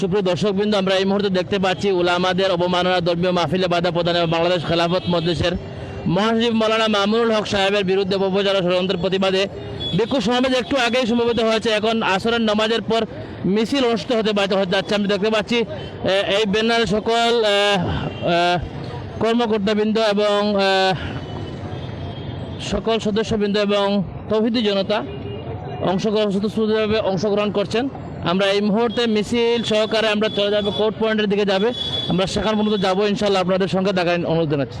সুপ্রিয় দর্শকবৃন্দ, আমরা এই মুহূর্তে দেখতে পাচ্ছি উলামাদের অবমাননা ধর্মীয় মাহফিলে বাধা প্রদানে বাংলাদেশ খেলাফত মজলিসের মহাসচিব মৌলানা মামুনুল হক সাহেবের বিরুদ্ধে ও ষড়যন্ত্রের প্রতিবাদে ভিক্ষু সমাবেশ একটু আগেই সমবেত হয়েছে। এখন আসরের নামাজের পর মিছিল অনুষ্ঠিত হতে যাচ্ছে। আমি দেখতে পাচ্ছি এই ব্যানারে সকল কর্মকর্তাবৃন্দ এবং সকল সদস্যবৃন্দ এবং তৌহিদি জনতা অংশগ্রহণ স্বতঃস্ফূর্তভাবে অংশগ্রহণ করছেন। আমরা এই মুহূর্তে মিছিল সহকারে আমরা চলে যাব কোর্ট পয়েন্টের দিকে যাবে। আমরা সেখান পর্যন্ত যাব ইনশাল্লাহ আপনাদের সঙ্গে দেখার অনুরোধ জানাচ্ছি।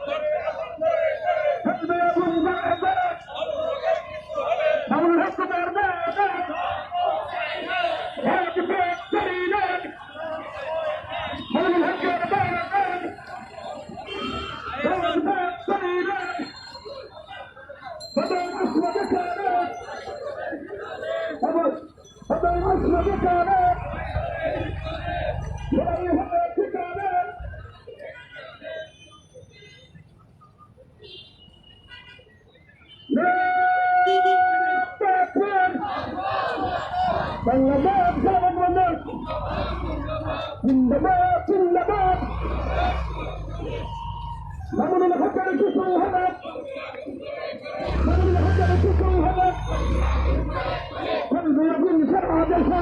বাংলাদেশ জনগণের জিন্দাবাদ জিন্দাবাদ মামুনুল হকের কিছু হবে মামুনুল হকের কিছু হবে ফজলুদ্দিন সারা দেশে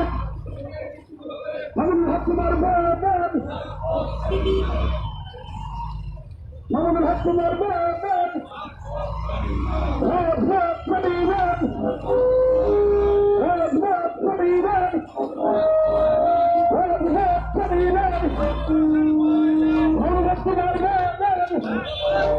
মামুনুল হক কুমার বাবাদ রাজনাথ প্রতিবাদ রাজনাথ প্রতিবাদ রাজনাথ প্রতিবাদ Mamunul Haque Kumar বাবাদ Mamunul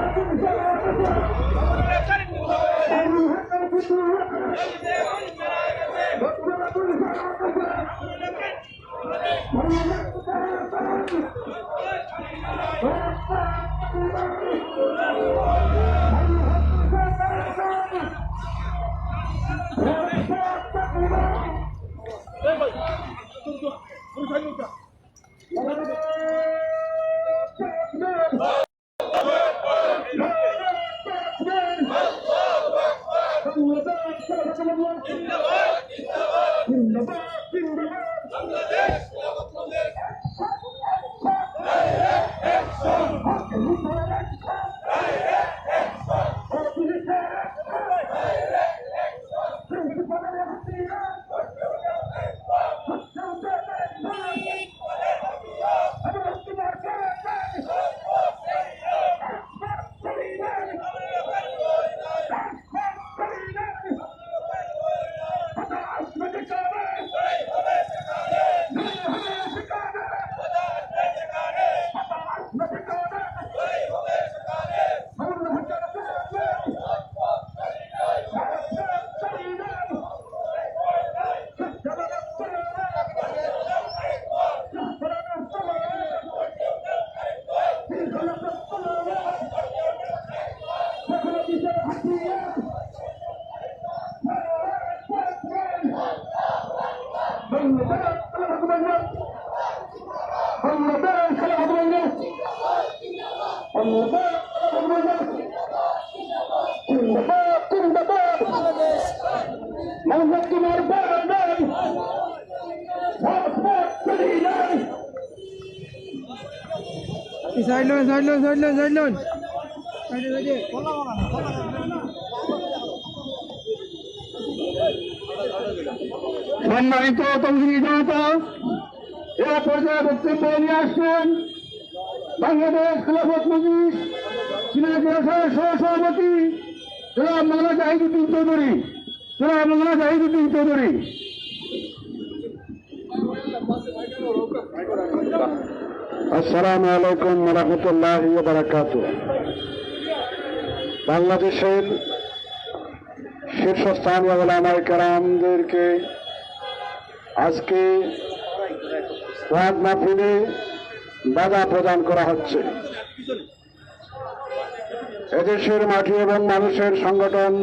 Thank you. Mohammad side loan side loan side loan side loan সাইডে সাইডে সম্মানিত তৌহিদি জনতা এ পর্যায়ে বক্তব্য নিয়ে আসছেন বাংলাদেশ চৌধুরী। চৌধুরী আসসালামু আলাইকুম রহমতুল্লাহ বারাকাত বাংলাদেশের শীর্ষস্থানীয় ওলামাই কারামদেরকে আজকে ওয়াদ মাহফিলে বাধা প্রদান করা হচ্ছে। এদেশের মাটি এবং মানুষের সংগঠন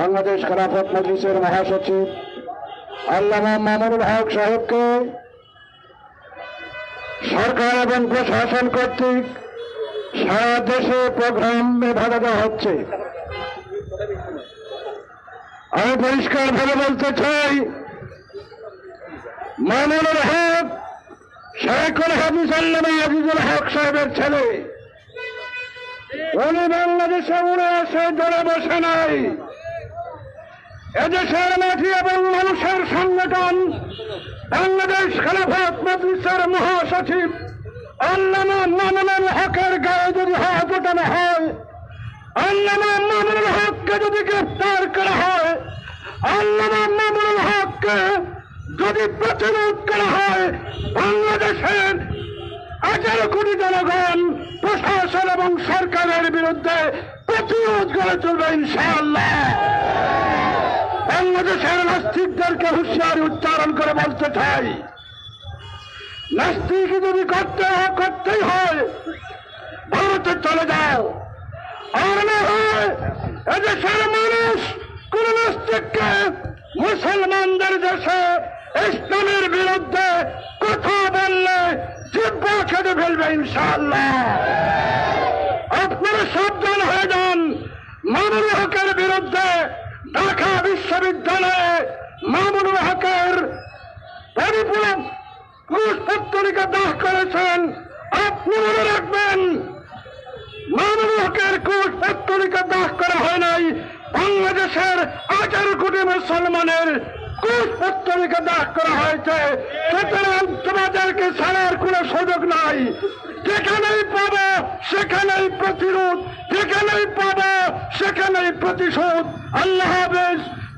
বাংলাদেশ খেলাফত মজলিসের মহাসচিব আল্লামা মামুনুল হক সাহেবকে সরকার এবং প্রশাসন কর্তৃক সারা দেশে প্রোগ্রামে বাধা দেওয়া হচ্ছে। আমি পরিষ্কার ভাবে বলতে চাই, মামুনুল হক শেখুল হাফিজ আজিজুল হক সাহেবের ছেলে। উনি বাংলাদেশে উড়ে আসে জড়ে বসে নাই। এদেশের মাটি এবং মানুষের সংগঠন, বাংলাদেশ খেলাফত মজলিসের মহাসচিব হকের গায়ে যদি হাত ওঠানো হয়, আল্লামা মামুনুল হককে যদি গ্রেফতার করা হয়, আল্লামা মামুনুল হককে যদি প্রতিরোধ করা হয়, বাংলাদেশের আঠারো কোটি জনগণ, প্রশাসন এবং সরকারের বিরুদ্ধে প্রতিরোধ করে চলবে ইনশাআল্লাহ। বাংলাদেশের নাস্তিকদেরকে হুঁশিয়ারি উচ্চারণ করে বলতে চাই। নাস্তিক যদি করতে করতেই হয়। ভারতে চলে যাও। আর না হয় এদেশের মানুষ কোন নাস্তিককে মুসলমানদের দেশে ইসলামের বিরুদ্ধে কথা বললে জিব্বা কেটে ফেলবে, ইনশাআল্লাহ। আপনারা সাবধান হয়ে যান। মামুনুল হকের বিরুদ্ধে ঢাকা বিশ্ববিদ্যালয়ে মামুনুল হকের পুরুষ পত্রিকা দাহ করেছেন। আপনি মনে রাখবেন, মামুনুল হকের কোষ পত্রিকা দাহ করা হয় নাই। বাংলাদেশের আঠারো কোটি মুসলমানের কোষ পত্রিকা দাহ করা হয়েছে। সুতরাং তোমাদেরকে ছাড়ার কোনো সুযোগ নাই। যেখানেই পাবো, সেখানেই প্রতিরোধ, যেখানেই পাবো, সেখানেই প্রতিশোধ। আল্লাহ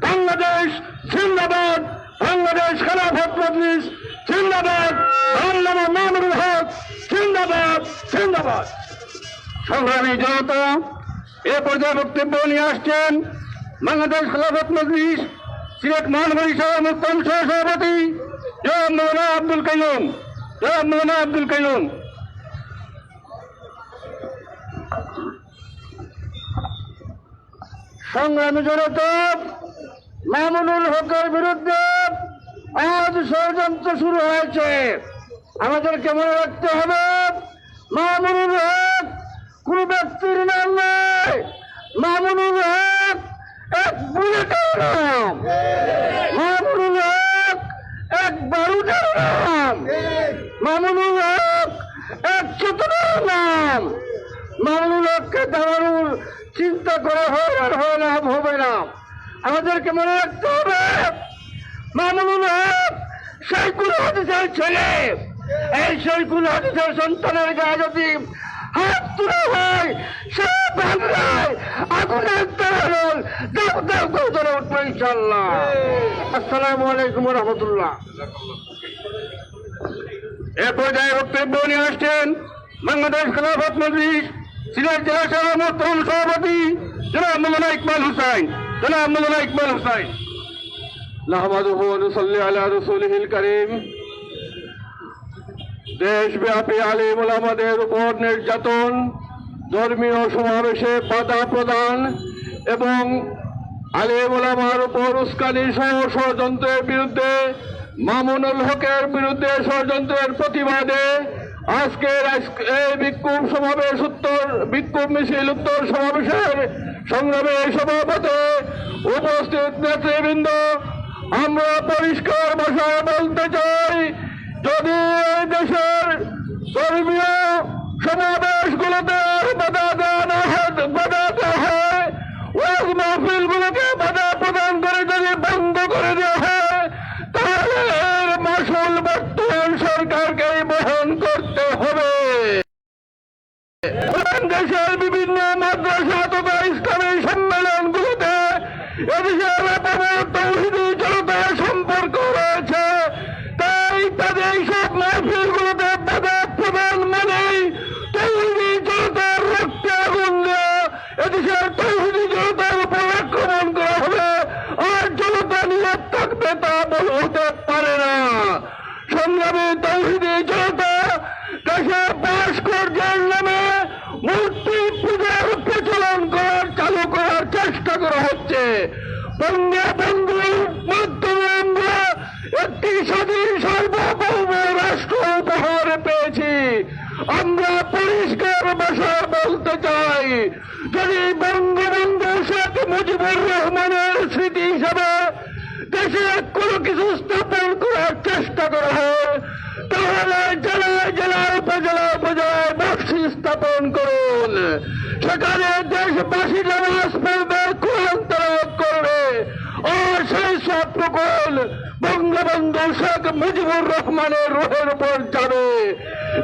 বাংলাদেশ জিন্দাবাদ, বাংলাদেশ খেলাফত মজলিস, জিন্দাবাদ। আল্লামা মামুনুল হক, জিন্দাবাদ জিন্দাবাদ। সংগ্রামী জনতা, এ পর্যায়ে বক্তব্য নিয়ে আসছেন বাংলাদেশ খেলাফত মজলিস, সিলেট মহানগরী সভা মুক্তাম সহ সভাপতি, জনাব মৌলানা আব্দুল কাইম জনাব মৌলানা আব্দুল কাইম সংগ্রামী জনতা, মামুনুল হকের বিরুদ্ধে আজ ষড়যন্ত্র শুরু হয়েছে। আমাদেরকে মনে রাখতে হবে, মামুনুল হক কোন ব্যক্তির নাম নয়। মামুনুল হক এক বুলেটের নাম। মামুনুল হক এক বারুদের নাম। মামুনুল হক এক চেতনার নাম। মামুনুল হককে দাঁড়ানোর চিন্তা করা হয় আর আমাদেরকে মনে রাখতে হবে, মামুনুল সাইকুল হাদিসের ছেলে। এই সাইকুল হাদিসের সন্তানের গায়ে যদি হাত তুলে হয়, সে বাংলায় আগুনের তারাল দাও ধরে উঠবে ইনশাল্লাহ আসসালামু আলাইকুম রহমতুল্লাহ। এ পর্যায়ে বক্তব্য নিয়ে আসছেন বাংলাদেশ খেলাফত মজলিস, সিলেট জেলা সভা মোহতরম সভাপতি জনাব মৌলানা ইকবাল হুসাইন। জনাব মৌলানা ইকবাল হুসাইন নাহমাদুহু ওয়া নুসাল্লি আলা রাসূলিহিল কারীম। দেশব্যাপী আলিম ওলামাদের উপর নির্যাতন, ধর্মীয় সমাবেশে বাধা প্রদান এবং আলিম ওলামার উপর উস্কানি সহ ষড়যন্ত্রের বিরুদ্ধে, মামুনুল হকের বিরুদ্ধে ষড়যন্ত্রের প্রতিবাদে আজকের এই বিক্ষোভ সমাবেশ উত্তর বিক্ষোভ মিছিল উত্তর সমাবেশের সংগ্রামে সভাপতি উপস্থিত নেতৃবৃন্দ, আমরা পরিষ্কার ভাষায় বলতে চাই, যদি এই দেশের ধর্মীয় সমাবেশগুলোতে বাধা না হয় বাধা দেওয়া হয় ওয়াজ মাহফিলগুলোকে বাধা প্রদান করে যদি বন্ধ করে দেওয়া হয় তাহলে এর মাসুল বর্তমান সরকারকেই বহন করতে হবে দেশের বিভিন্ন মাদ্রাসা তথা ইসলামী সম্মেলনগুলোতে এদেশের ব্যাপক তৌহিদি জনতার সম্পর্ক রয়েছে তাই তাদের সব মাহফিলগুলোতে বাধা প্রদান মানেই তৌহিদি জনতার রক্তে আগুন দেওয়া এদেশের তৌহিদি জনতার উপর আক্রমণ করা হবে আর জনতা নিরাপ থাকবে তা বল হতে পারে না সংগ্রামী তৌহিদি জনতা দেশের ভাস্কর্যের নামে মূর্তি পূজার প্রচলন করার চালু করার চেষ্টা করা হচ্ছে বঙ্গে বন্ধুর মাধ্যমে আমরা একটি স্বাধীন সার্বভৌম রাষ্ট্র উপহার পেয়েছি আমরা পরিষ্কার ভাষায় বলতে চাই যদি বঙ্গবন্ধু শেখ মুজিবুর রহমানের স্মৃতি হিসাবে দেশে কোনো কিছু স্থাপন করার চেষ্টা করা হয়, তাহলে জেলায় জেলায়, উপজেলায় উপজেলায় বক্সি স্থাপন করুন। সেখানে দেশবাসী নামাজ পড়বে, কোরআন করবে। আর সেই সব প্রকল বঙ্গবন্ধু শেখ মুজিবুর রহমানের রোহের উপর যাবে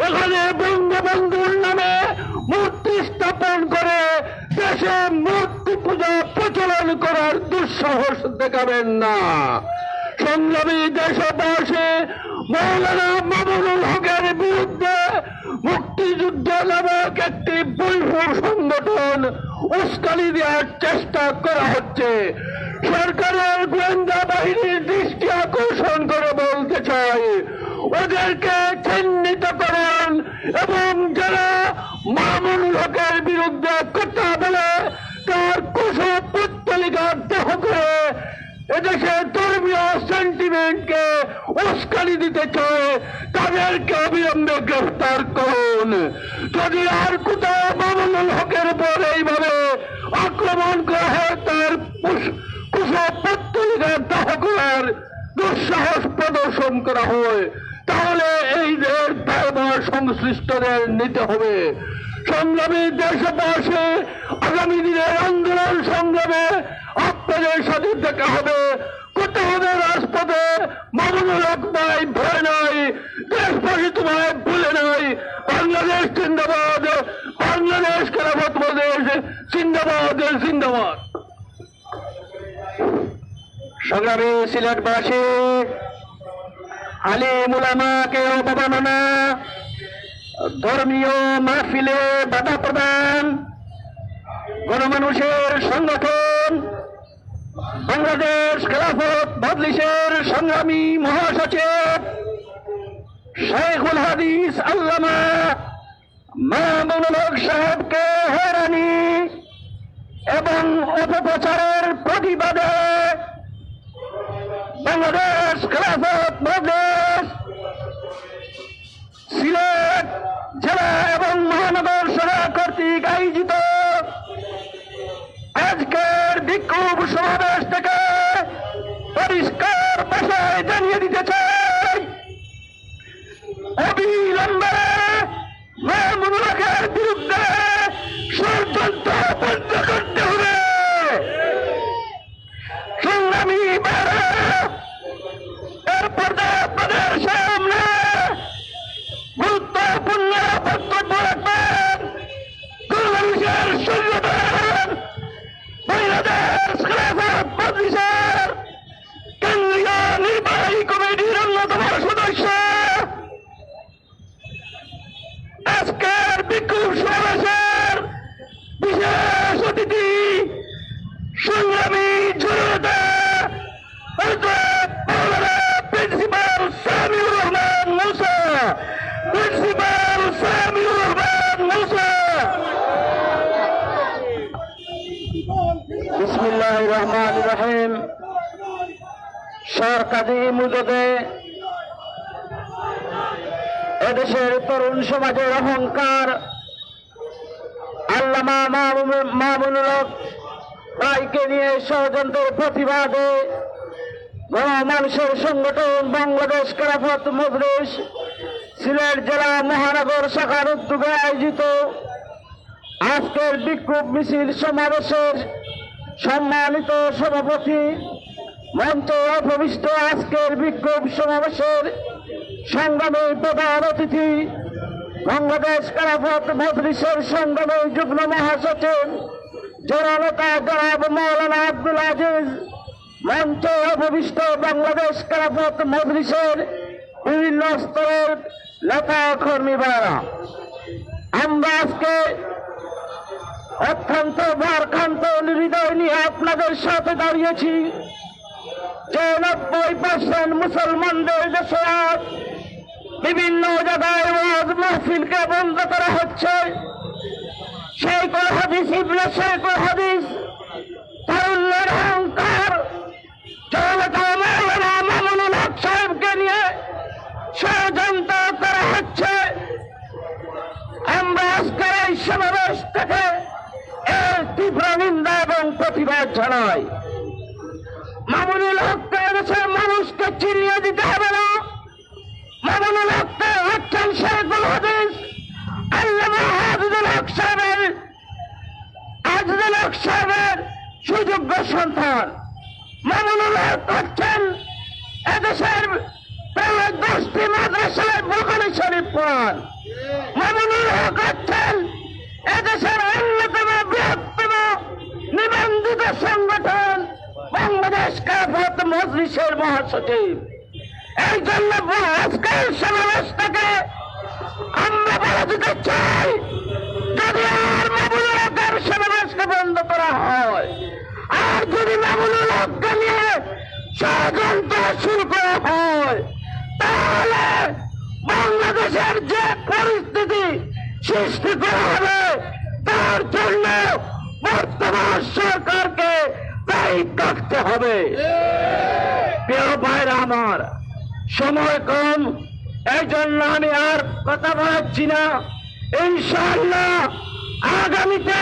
এখানে বঙ্গবন্ধুর নামে মূর্তি স্থাপন করে দেশে মূর্তি পূজা প্রচলন করার দুঃসাহস দেখাবেন না। সংগ্রামী দেশবাসী মৌলানা মামুনুল হকের বিরুদ্ধে মুক্তিযুদ্ধ নামক একটি বৈভব সংগঠন উস্কানি দেওয়ার চেষ্টা করা হচ্ছে। সরকারের গোয়েন্দা বাহিনীর দৃষ্টি আকর্ষণ করে বলতে চাই, ওদেরকে চিহ্নিত করুন এবং যারা মামুনুল হকের বিরুদ্ধে কথা বলে, তার কুশল পুত্তলিকা দেহ করে এদেশের ধর্মীয় সেন্টিমেন্টকে উস্কানি দিতে চায়, তাদেরকে অবিলম্বে গ্রেফতার করুন। যদি আর কোথাও মামুনুল হকের উপর এইভাবে আক্রমণ কুশপত্তলিদের দাহ করার দুঃসাহস প্রদর্শন করা হয়, তাহলে এই দের দায়ভার সংশ্লিষ্টদের নিতে হবে। সংগ্রামী দেশবাসী, আগামী দিনের আন্দোলন সংগ্রামে আপনাদের সাথে দেখা হবে। করতে হবে রাজপথে মামুনুল হক ভয় নাই, দেশবাসী তোমায় ভুলে নাই। বাংলাদেশ জিন্দাবাদ, বাংলাদেশ খেলাফত প্রদেশ, জিন্দাবাদ জিন্দাবাদ। সংগ্রামী সিলেটবাসী, আলী মুলামাকে অবমাননা, ধর্মীয় মাহফিলে বাধা প্রদান, গণমানুষের সংগঠন, বাংলাদেশ খেলাফত মজলিসের সংগ্রামী মহাসচিব শেখুল হাদিস আল্লামা মামুনুল হক সাহেবকে হয়রানি এবং অপপ্রচারের প্রতিবাদে বাংলাদেশ খেলাফত মজলিস সিলেট জেলা এবং মহানগর সভা কর্তৃক আয়োজিত আজকের বিক্ষোভ সমাবেশ সরকারি মুদতে এদেশের তরুণ সমাজের অহংকার, আল্লামা মামুনুল রায়কে নিয়ে ষড়যন্ত্রের প্রতিবাদে গণমানুষের সংগঠন বাংলাদেশ খেলাফত মজলিস সিলেট জেলা মহানগর শাখার উদ্যোগে আয়োজিত আজকের বিক্ষোভ মিছিল সমাবেশের সম্মানিত সভাপতি অভবিষ্ট আজকের বিক্ষোভ সমাবেশের সংগ্রামী প্রধান অতিথি, বাংলাদেশ খেলাফত মজলিসের সংগ্রামী যুগ্ম মহাসচিব, জননেতা জনাব মৌলানা আব্দুল আজিজ। মঞ্চে অভবিষ্ট বাংলাদেশ খেলাফত মজলিসের বিভিন্ন স্তরের নেতা কর্মীরা। আমরা আজকে অত্যন্ত ভারখান্ত হৃদয় নিয়ে আপনাদের সাথে দাঁড়িয়েছি। যে নব্বই পার্সেন্ট মুসলমানদের দেশে বিভিন্ন জায়গায় ওয়াজ মাহফিলকে বন্ধ করা হচ্ছে। শেখুল হাদিস ইবনে শেখুল হাদিস তারুণ্যের অহংকার মামুনুল হক সাহেবকে নিয়ে ষড়যন্ত্র করা হচ্ছে। আমরা আজকের এই সমাবেশ থেকে এর তীব্র নিন্দা এবং প্রতিবাদ জানাই। মামুনুল হককে এদেশের মানুষকে চিনিয়ে দিতে হবে না। মামুনুল হককে হচ্ছেন শেখুল হাদিস, আল্লামা হাফিজুল হক সাহেবের আজিজুল হক সাহেবের সুযোগ্য সন্তান। মামুনুল হক হচ্ছেন এদেশের প্রায় দশটি মাদ্রাসায় বখানি শরীফ পড়ান মামুনুল হক হচ্ছেন এদেশের অন্যতম বৃহত্তম নিবন্ধিত সংগঠন। বাংলাদেশ কাফত মজলিসের মহাসচিব? এই জন্য আজকের সমাবেশ থেকে আমরা বলে দিতে চাই, যদি আর মামুনুল হকের সমাবেশকে বন্ধ করা হয়, আর যদি মামুনুল হককে নিয়ে ষড়যন্ত্র শুরু করা হয়, তাহলে বাংলাদেশের যে পরিস্থিতি সৃষ্টি করা হবে, তার জন্য বর্তমান সরকারকে দায়ী থাকতে হবে। প্রিয় ভাইরা আমার, সময় কম এই জন্য আমি আর কথা বলাচ্ছি না। ইনশাল্লাহ আগামীতে